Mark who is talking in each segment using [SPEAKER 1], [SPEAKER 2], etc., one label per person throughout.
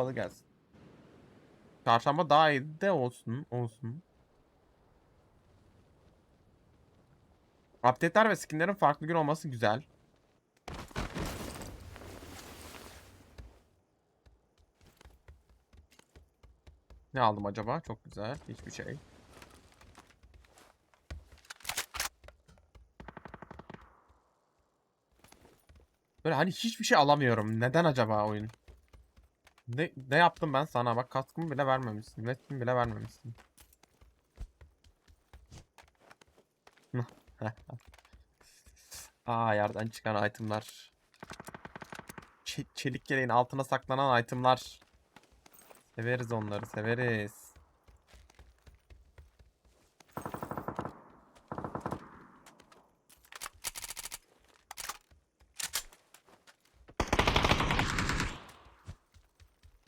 [SPEAKER 1] salı gelsin. Çarşamba daha iyi de olsun. Olsun. Update'ler ve skinlerin farklı gün olması güzel. Ne aldım acaba? Çok güzel. Hiçbir şey. Böyle hani hiçbir şey alamıyorum. Neden acaba oyun? Ne, ne yaptım ben sana? Bak kaskımı bile vermemişsin. Vestimi bile vermemişsin. Aa yerden çıkan itemlar. Ç- çelik yeleğin altına saklanan itemlar. Severiz onları severiz.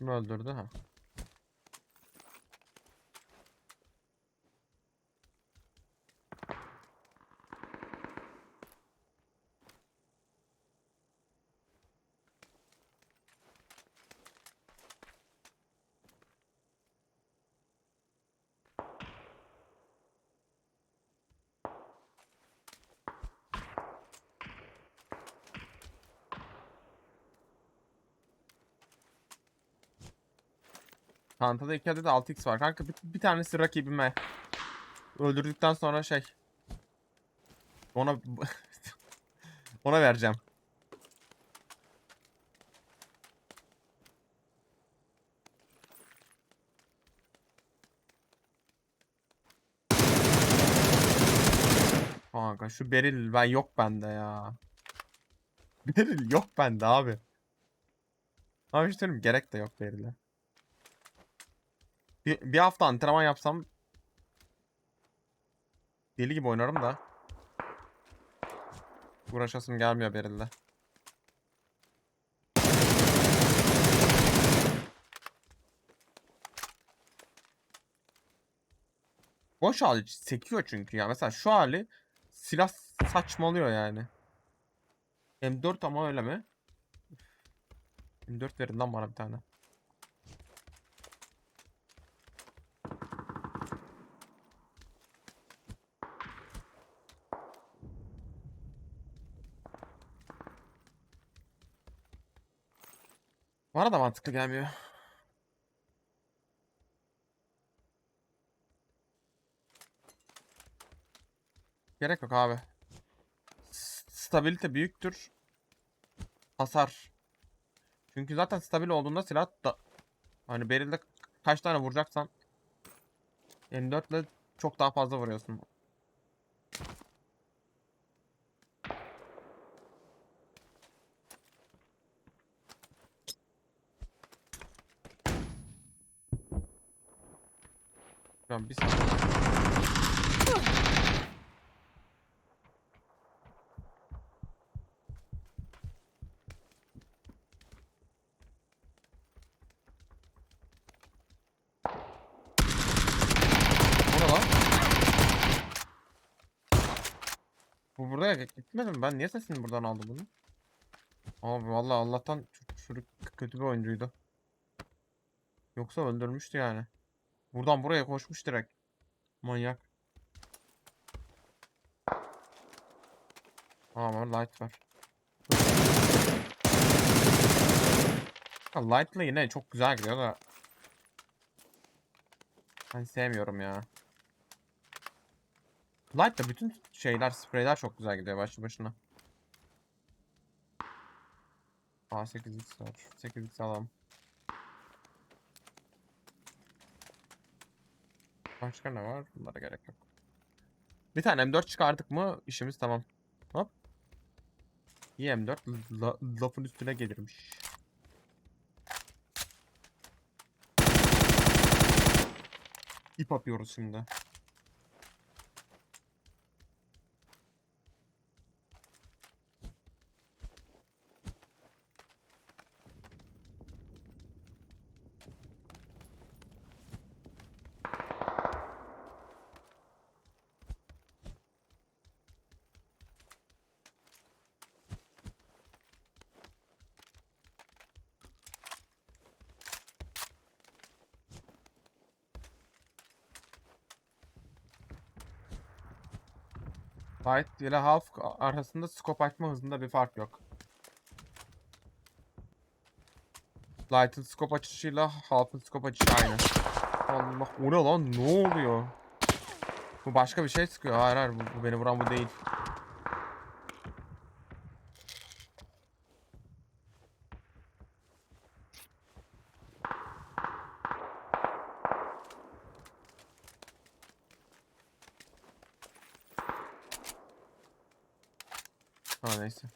[SPEAKER 1] Kim öldürdü ha? Çantada 2 adet 6x var. Kanka bir, bir tanesi rakibime. Öldürdükten sonra şey. Ona ona vereceğim. Kanka şu beril ben yok bende ya. Beril yok bende abi. Abi işte söyleyeyim gerek de yok berile. Bir, bir hafta antrenman yapsam deli gibi oynarım da. Uğraşasım gelmiyor Beril'de. Boş hali sekiyor çünkü ya. Mesela şu hali silah saçmalıyor yani. M4 ama öyle mi? M4 verin lan bana bir tane. Bana da mantıklı gelmiyor. Gerek yok abi. Stabilite büyüktür. Hasar. Çünkü zaten stabil olduğunda silah da hani berilde kaç tane vuracaksan M4 ile çok daha fazla vuruyorsun. Ben bir saniye. Ne lan? Bu buraya gitmedi mi? Ben niye sesini buradan aldım bunu? Abi vallahi Allah'tan çocuk kötü bir oyuncuydu. Yoksa öldürmüştü yani. Buradan buraya koşmuş direkt. Manyak. Aa var light var. Ha, Light'la yine çok güzel gidiyor da. Ben sevmiyorum ya. Light'la bütün şeyler, spreyler çok güzel gidiyor başlı başına. Aa 8x var. 8x alalım. Başka ne var? Bunlara gerek yok. Bir tane M4 çıkardık mı işimiz tamam. Hop. İyi M4 la- lafın üstüne gelirmiş. İp atıyoruz şimdi. Light ile half arasında scope açma hızında bir fark yok. Light'ın scope açışıyla half'ın scope açışı aynı. Allah o ne lan ne oluyor? Bu başka bir şey sıkıyor. Hayır hayır bu, bu beni vuran bu değil. Ha neyse.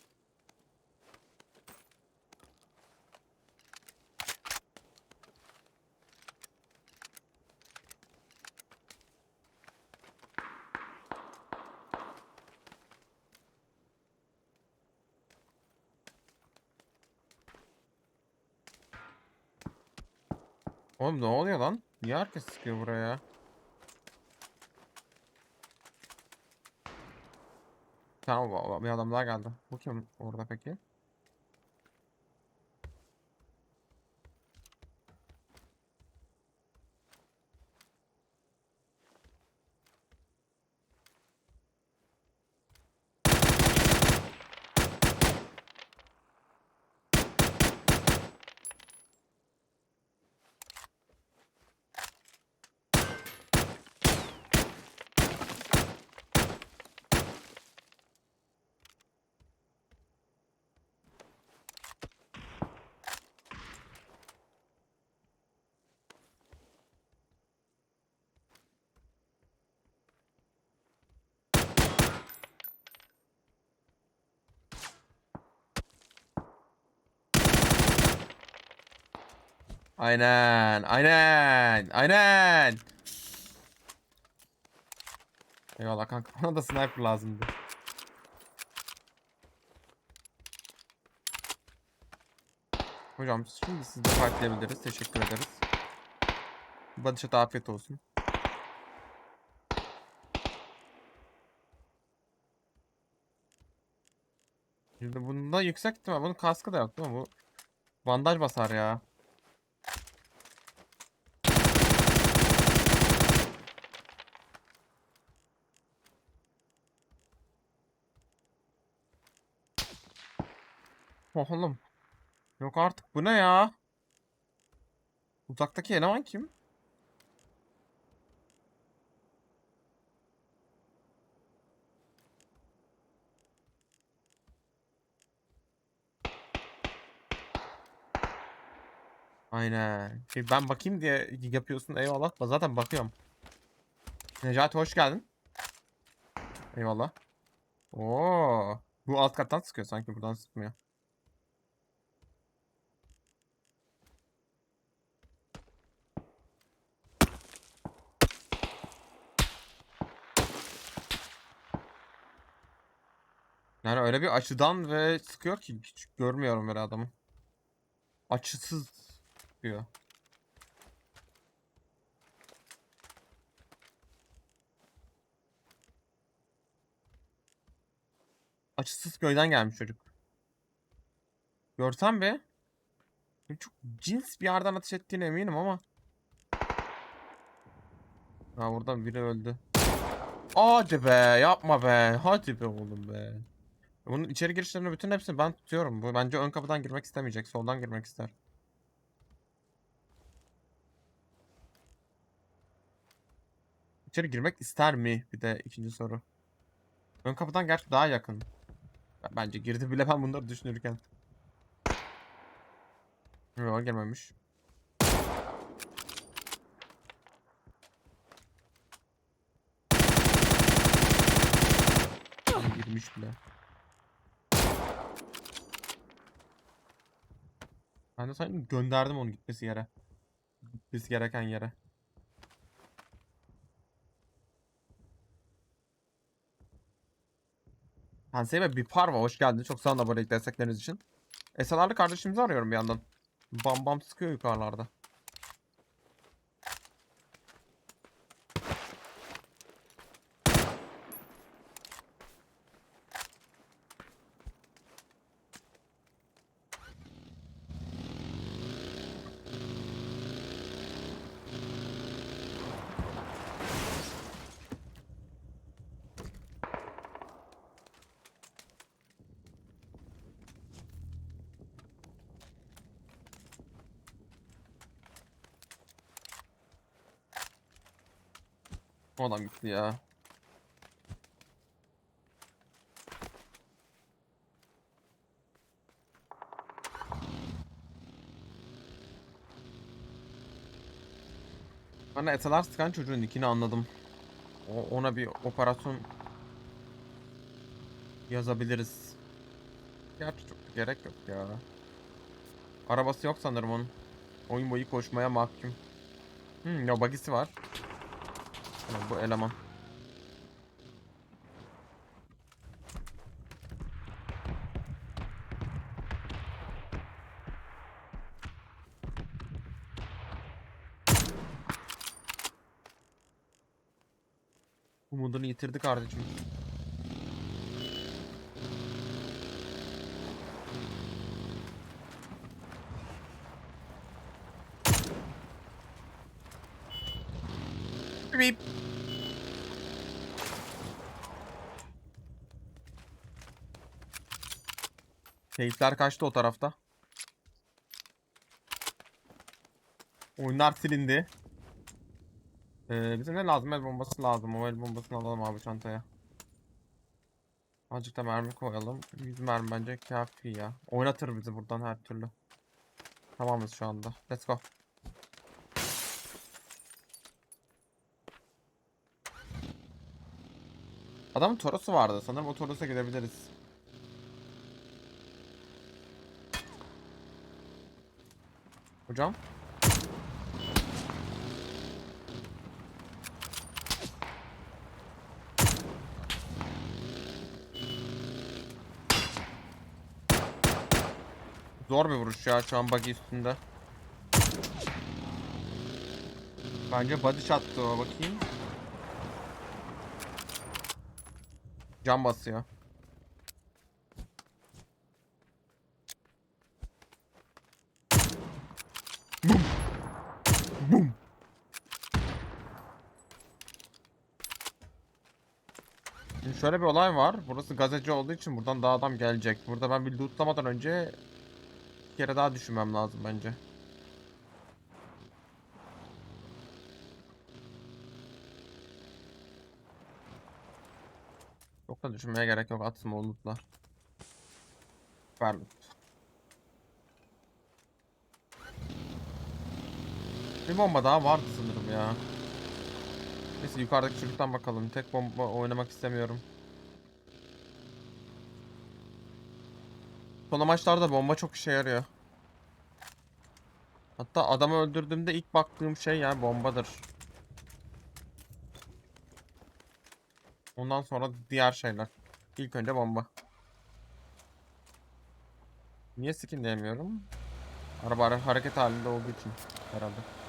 [SPEAKER 1] Oğlum ne oluyor lan? Niye herkes sıkıyor buraya? Tamam bir adam daha geldi. Bu kim orada peki? Aynen, aynen, aynen. Eyvallah kanka. Bana da sniper lazımdı. Hocam şimdi siz de fightlayabiliriz. Teşekkür ederiz. Shot afiyet olsun. Şimdi bunda yüksek ihtimal bunun kaskı da yok değil mi? Bu bandaj basar ya. Oğlum. Yok artık bu ne ya? Uzaktaki eleman kim? Aynen. Şey, ben bakayım diye yapıyorsun. Eyvallah. Zaten bakıyorum. Necati hoş geldin. Eyvallah. Oo. Bu alt kattan sıkıyor sanki buradan sıkmıyor. Yani öyle bir açıdan ve sıkıyor ki hiç görmüyorum böyle adamı. Açısız sıkıyor. Açısız köyden gelmiş çocuk. Görsem be. Çok cins bir yerden ateş ettiğine eminim ama. Ha buradan biri öldü. Hadi be yapma be. Hadi be oğlum be. Bunun içeri girişlerini bütün hepsini ben tutuyorum. Bu bence ön kapıdan girmek istemeyecek. Soldan girmek ister. İçeri girmek ister mi? Bir de ikinci soru. Ön kapıdan gerçi daha yakın. Ya Bence girdi bile ben bunları düşünürken. Yok girmemiş. Girmiş bile. Ben de sanki gönderdim onu gitmesi yere. Gitmesi gereken yere. Hanse'ye bir parva hoş geldin. Çok sağ olun abonelik destekleriniz için. SLR'lı kardeşimizi arıyorum bir yandan. Bam bam sıkıyor yukarılarda. O adam gitti ya. Bana eteler sıkan çocuğun nickini anladım. O, ona bir operasyon yazabiliriz. Gerçi çok gerek yok ya. Arabası yok sanırım onun. Oyun boyu koşmaya mahkum. Hmm, ya bagisi var. Ha, bu eleman. Umudunu yitirdi kardeşim. Keyifler kaçtı o tarafta. Oyunlar silindi. Ee, bize ne lazım? El bombası lazım. O el bombasını alalım abi çantaya. Azıcık da mermi koyalım. 100 mermi bence kafi ya. Oynatır bizi buradan her türlü. Tamamız şu anda. Let's go. Adamın Toros'u vardı sanırım. O Toros'a gidebiliriz. Hocam? Zor bir vuruş ya şu an buggy üstünde. Bence body shot'tı o bakayım. Cam basıyor. Şimdi şöyle bir olay var. Burası gazeteci olduğu için buradan daha adam gelecek. Burada ben bir lootlamadan önce bir kere daha düşünmem lazım bence. Çok da düşünmeye gerek yok. Atsın o lootla. Süper loot. Bir bomba daha vardı sanırım ya. Neyse yukarıdaki çocuktan bakalım. Tek bomba oynamak istemiyorum. Son maçlarda bomba çok işe yarıyor. Hatta adamı öldürdüğümde ilk baktığım şey yani bombadır. Ondan sonra diğer şeyler. İlk önce bomba. Niye skin diyemiyorum? Araba hare- hareket halinde olduğu için herhalde.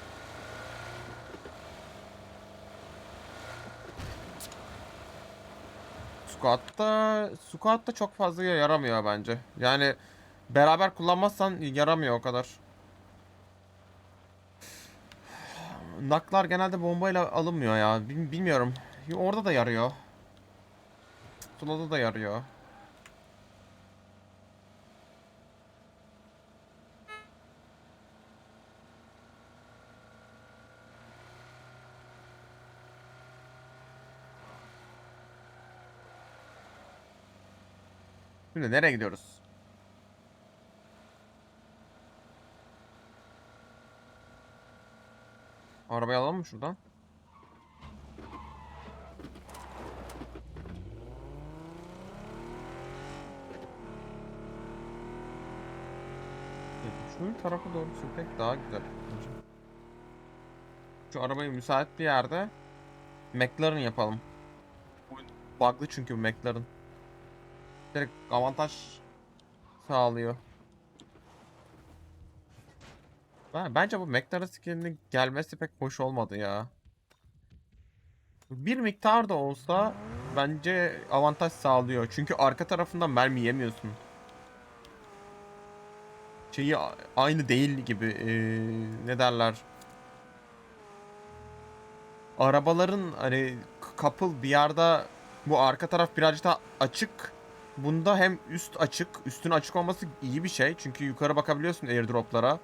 [SPEAKER 1] Squat'ta Squat'ta çok fazla yaramıyor bence. Yani beraber kullanmazsan yaramıyor o kadar. Naklar genelde bombayla alınmıyor ya. Bil- bilmiyorum. Orada da yarıyor. Sulada da yarıyor. Şimdi nereye gidiyoruz? Arabayı alalım mı şuradan? Şu tarafa doğru sürmek daha güzel. Şu arabayı müsait bir yerde McLaren yapalım. Bug'lı çünkü McLaren. Direkt avantaj sağlıyor. Ben, bence bu McLaren skininin gelmesi pek hoş olmadı ya. Bir miktar da olsa bence avantaj sağlıyor. Çünkü arka tarafından mermi yemiyorsun. Şeyi aynı değil gibi eee, ne derler. Arabaların hani couple bir yerde bu arka taraf birazcık daha açık. Bunda hem üst açık, üstün açık olması iyi bir şey. Çünkü yukarı bakabiliyorsun airdroplara.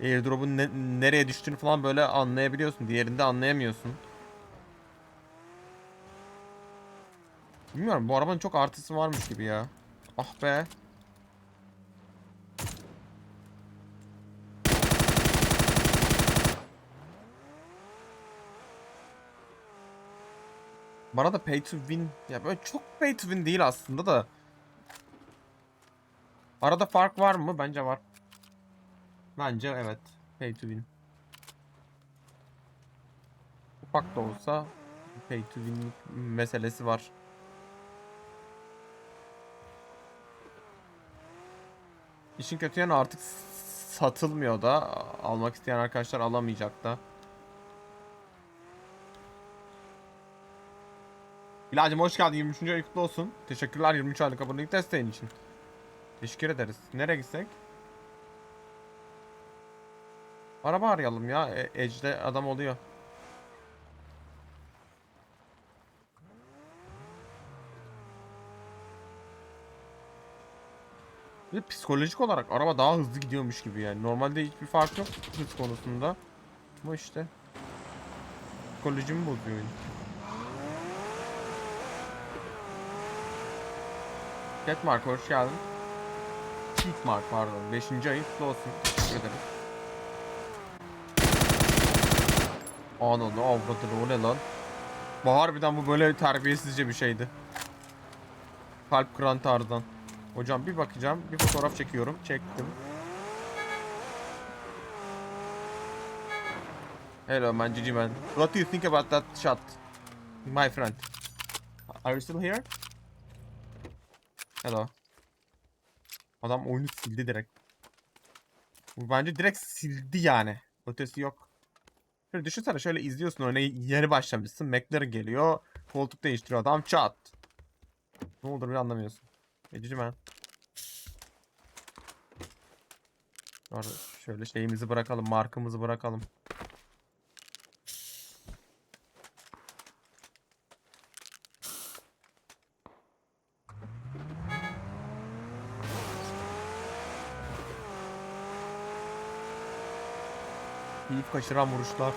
[SPEAKER 1] Airdrop'un ne- nereye düştüğünü falan böyle anlayabiliyorsun. Diğerinde anlayamıyorsun. Bilmiyorum bu arabanın çok artısı varmış gibi ya. Ah be. Bana da pay to win ya böyle çok pay to win değil aslında da. Arada fark var mı? Bence var. Bence evet. Pay to win. Ufak da olsa pay to win meselesi var. İşin kötü yanı artık satılmıyor da almak isteyen arkadaşlar alamayacak da. Bilacım hoş geldin 23. ay kutlu olsun. Teşekkürler 23 aylık abonelik desteğin için. Teşekkür ederiz. Nereye gitsek? Araba arayalım ya. E- Edge'de adam oluyor. De psikolojik olarak araba daha hızlı gidiyormuş gibi yani. Normalde hiçbir fark yok hız konusunda. Ama işte psikolojimi bozuyor. oyun. Cat Mark hoş geldin. Pete Mark pardon. 5. ayın kutlu olsun. Teşekkür ederim. Ananı avradını o ne lan? Bu harbiden bu böyle terbiyesizce bir şeydi. Kalp kıran tarzdan. Hocam bir bakacağım. Bir fotoğraf çekiyorum. Çektim. Hello man, GG man. What do you think about that shot? My friend. Are you still here? Hello. Adam oyunu sildi direkt. Bu bence direkt sildi yani. Ötesi yok. Şöyle düşünsene şöyle izliyorsun oyuna yeni başlamışsın. McLaren geliyor. Koltuk değiştiriyor adam çat. Ne olur bir anlamıyorsun. Ecici ben. Sonra şöyle şeyimizi bırakalım. Markımızı bırakalım. Kaçıran vuruşlar.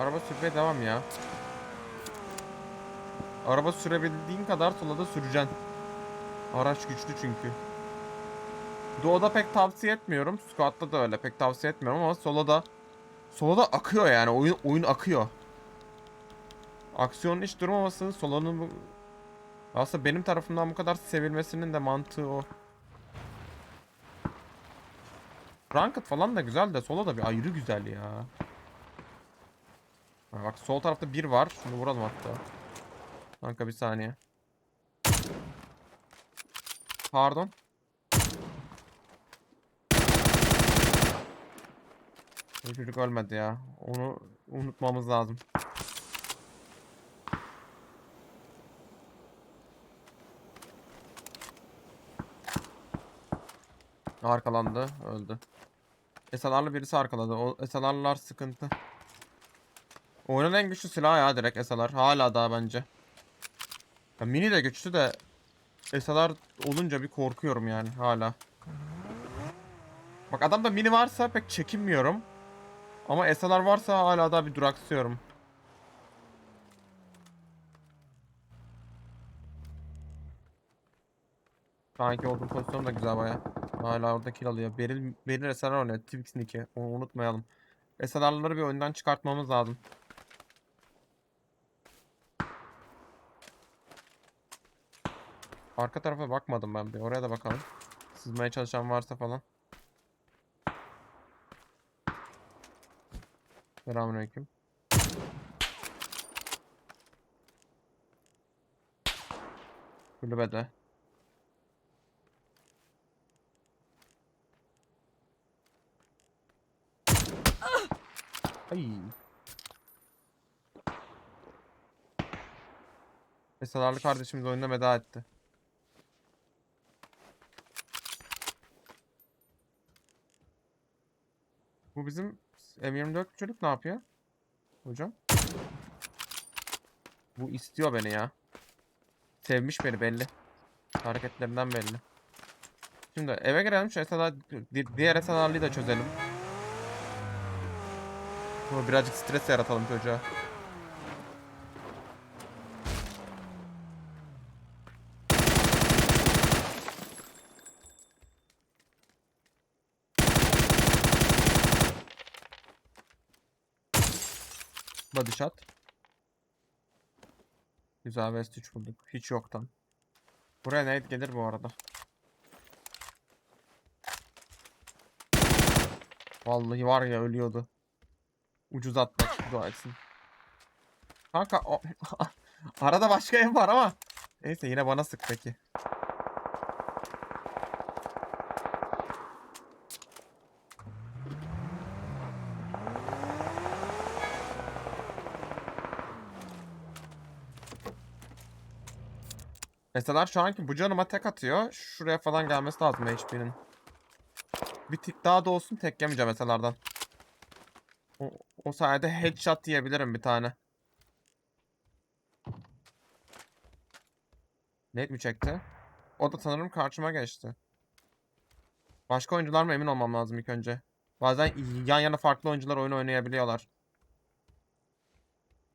[SPEAKER 1] Araba sürmeye devam ya. Araba sürebildiğin kadar sola da süreceksin. Araç güçlü çünkü. Doğuda pek tavsiye etmiyorum. Squat'ta da öyle pek tavsiye etmiyorum ama sola da sola da akıyor yani. Oyun oyun akıyor. Aksiyonun hiç durmaması solanın bu aslında benim tarafımdan bu kadar sevilmesinin de mantığı o. Ranked falan da güzel de sola da bir ayrı güzel ya. Bak sol tarafta bir var. Şunu vuralım hatta. Kanka bir saniye. Pardon. Bu çocuk ölmedi ya. Onu unutmamız lazım. Arkalandı, öldü. SLR'lı birisi arkaladı. O SLR'lar sıkıntı. Oyunun en güçlü silahı ya direkt SLR. Hala daha bence. Ya mini de güçlü de SLR olunca bir korkuyorum yani hala. Bak adamda mini varsa pek çekinmiyorum. Ama SLR varsa hala daha bir duraksıyorum. Sanki olduğum pozisyon da güzel baya. Hala orada kill alıyor. Beril, Beril SLR oynuyor. Twix Nick'i. Onu unutmayalım. SLR'ları bir oyundan çıkartmamız lazım. Arka tarafa bakmadım ben bir. Oraya da bakalım. Sızmaya çalışan varsa falan. Selamünaleyküm. Kulübede. Ay. Esalarlı kardeşimiz oyuna veda etti. Bu bizim M24 çocuk ne yapıyor? Hocam. Bu istiyor beni ya. Sevmiş beni belli. Hareketlerinden belli. Şimdi eve girelim şu di- diğer SLR'lıyı da çözelim. Ama birazcık stres yaratalım çocuğa. Body shot. Güzel vest 3 bulduk. Hiç yoktan. Buraya nade gelir bu arada. Vallahi var ya ölüyordu. Ucuz atmak dua etsin. Kanka o... arada başka ev var ama. Neyse yine bana sık peki. Mesela şu anki bu canıma tek atıyor. Şuraya falan gelmesi lazım HP'nin. Bir tık daha da olsun tek yemeyeceğim mesalardan. O, o sayede headshot diyebilirim bir tane. Net mi çekti? O da sanırım karşıma geçti. Başka oyuncular mı emin olmam lazım ilk önce. Bazen yan yana farklı oyuncular oyunu oynayabiliyorlar.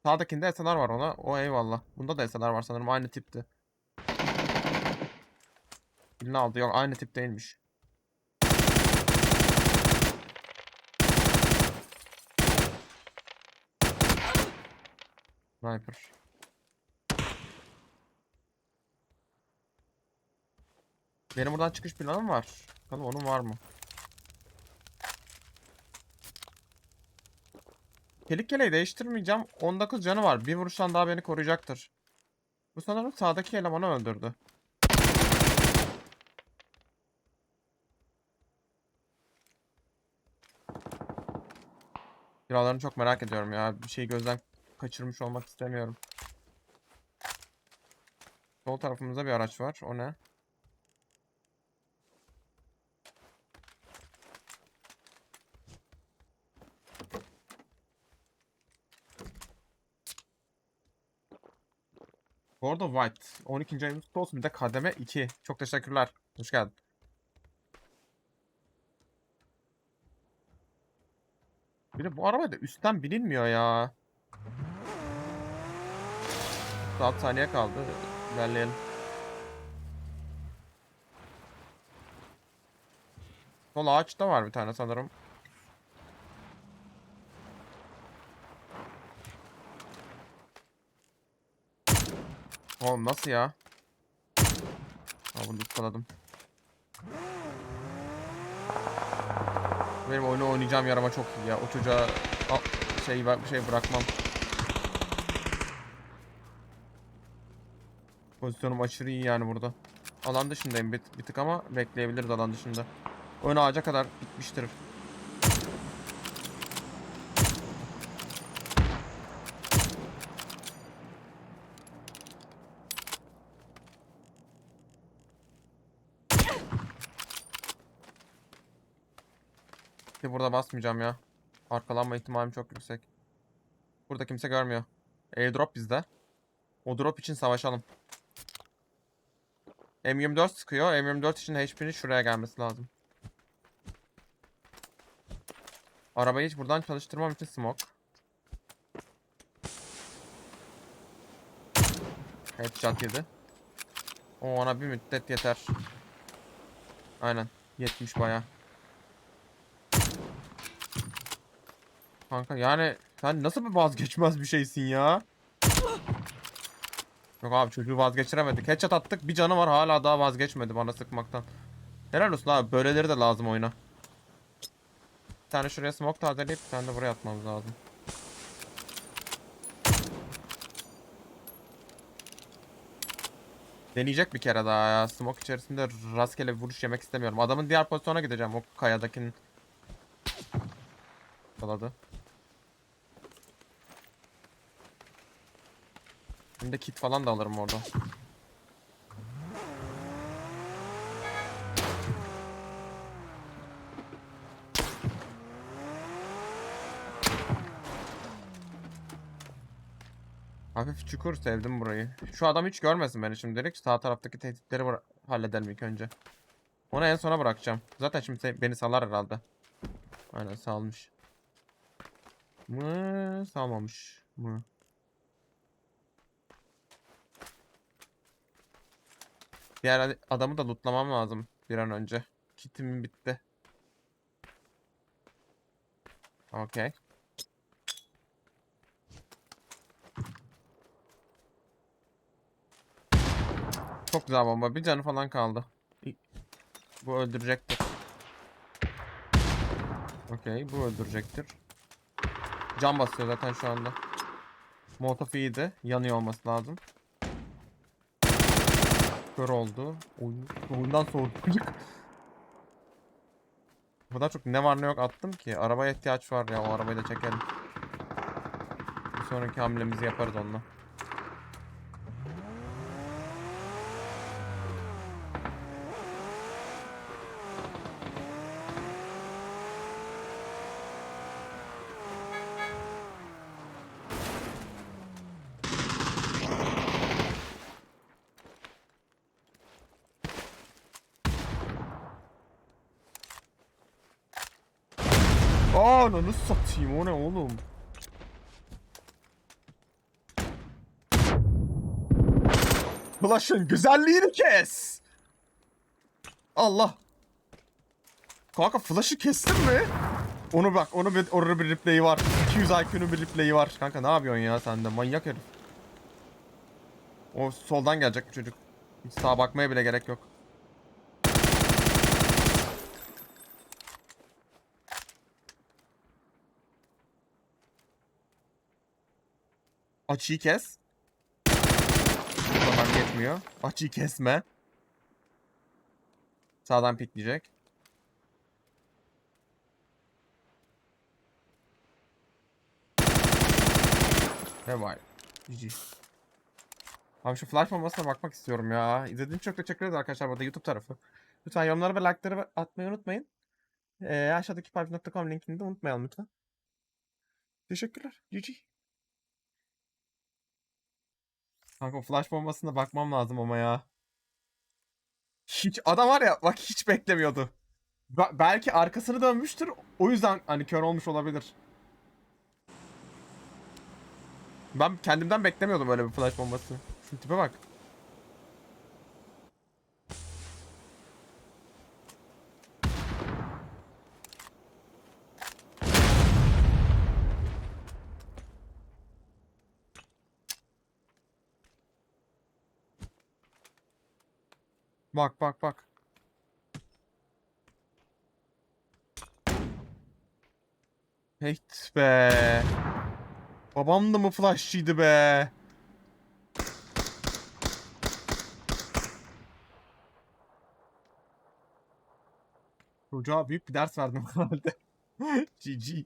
[SPEAKER 1] Sağdakinde SLR var ona. O eyvallah. Bunda da SLR var sanırım. Aynı tipti. Birini aldı. Yok aynı tip değilmiş. Sniper. Benim buradan çıkış planım var. Bakalım onun var mı? Çelik keleği değiştirmeyeceğim. 19 canı var. Bir vuruştan daha beni koruyacaktır. Bu sanırım sağdaki elemanı öldürdü. Kiralarını çok merak ediyorum ya. Bir şey gözden kaçırmış olmak istemiyorum. Sol tarafımızda bir araç var. O ne? Bu arada White. 12. ayımız olsun. Bir de kademe 2. Çok teşekkürler. Hoş geldin. Bir de bu araba da üstten bilinmiyor ya. 6 saniye kaldı. İlerleyelim. Sol ağaçta var bir tane sanırım. Oğlum nasıl ya? Ha bunu ıskaladım. Benim oyunu oynayacağım yarama çok iyi ya. O çocuğa şey şey bırakmam. Pozisyonum aşırı iyi yani burada. Alan dışındayım bir, bir tık ama bekleyebiliriz alan dışında. Ön ağaca kadar bitmiştir. Burada basmayacağım ya. Arkalanma ihtimalim çok yüksek. Burada kimse görmüyor. Airdrop bizde. O drop için savaşalım. M24 sıkıyor. M24 için HP'nin şuraya gelmesi lazım. Arabayı hiç buradan çalıştırmam için smoke. Headshot yedi. O ona bir müddet yeter. Aynen. 70 baya. Kanka yani sen nasıl bir vazgeçmez bir şeysin ya? Yok abi çocuğu vazgeçiremedik. Headshot attık bir canı var hala daha vazgeçmedi bana sıkmaktan. Helal olsun abi böyleleri de lazım oyuna. Bir tane şuraya smoke tazeleyip bir tane de buraya atmamız lazım. Deneyecek bir kere daha ya. Smoke içerisinde rastgele vuruş yemek istemiyorum. Adamın diğer pozisyona gideceğim. O kayadakinin. Kaladı. Hem de kit falan da alırım orada. Hafif çukur sevdim burayı. Şu adam hiç görmesin beni şimdilik. Sağ taraftaki tehditleri halledelim ilk önce. Onu en sona bırakacağım. Zaten şimdi beni salar herhalde. Aynen salmış. Mı salmamış mı? Diğer ad- adamı da lootlamam lazım bir an önce. Kitim bitti. Okey. Çok güzel bomba. Bir canı falan kaldı. Bu öldürecektir. Okey, bu öldürecektir. Can basıyor zaten şu anda. Molotov iyiydi. Yanıyor olması lazım. Kör oldu. Oyun, oyundan soğudu çocuk. O kadar çok ne var ne yok attım ki. Arabaya ihtiyaç var ya. O arabayı da çekelim. Bir sonraki hamlemizi yaparız onunla. Aa nasıl satayım o ne oğlum? Flash'ın güzelliğini kes. Allah. Kanka Flash'ı kestin mi? Onu bak, onu bir, orada bir replay'i var. 200 IQ'nun bir replay'i var. Kanka ne yapıyorsun ya sen de manyak herif. O soldan gelecek bu çocuk. Hiç sağa bakmaya bile gerek yok. Açıyı kes. Buradan yetmiyor. Açıyı kesme. Sağdan pikleyecek. Ne var? GG. Abi şu flash bombasına bakmak istiyorum ya. İzlediğiniz çok teşekkür ederiz arkadaşlar burada YouTube tarafı. Lütfen yorumları ve like'ları atmayı unutmayın. Ee, aşağıdaki parfüm.com linkini de unutmayalım lütfen. Teşekkürler. GG. Kanka flash bombasına bakmam lazım ama ya. Hiç adam var ya bak hiç beklemiyordu. Be- belki arkasını dönmüştür. O yüzden hani kör olmuş olabilir. Ben kendimden beklemiyordum öyle bir flash bombası. Şu tipe bak. Bak bak bak. Heyt be. Babam da mı flashçıydı be? Çocuğa büyük bir ders verdim herhalde. GG.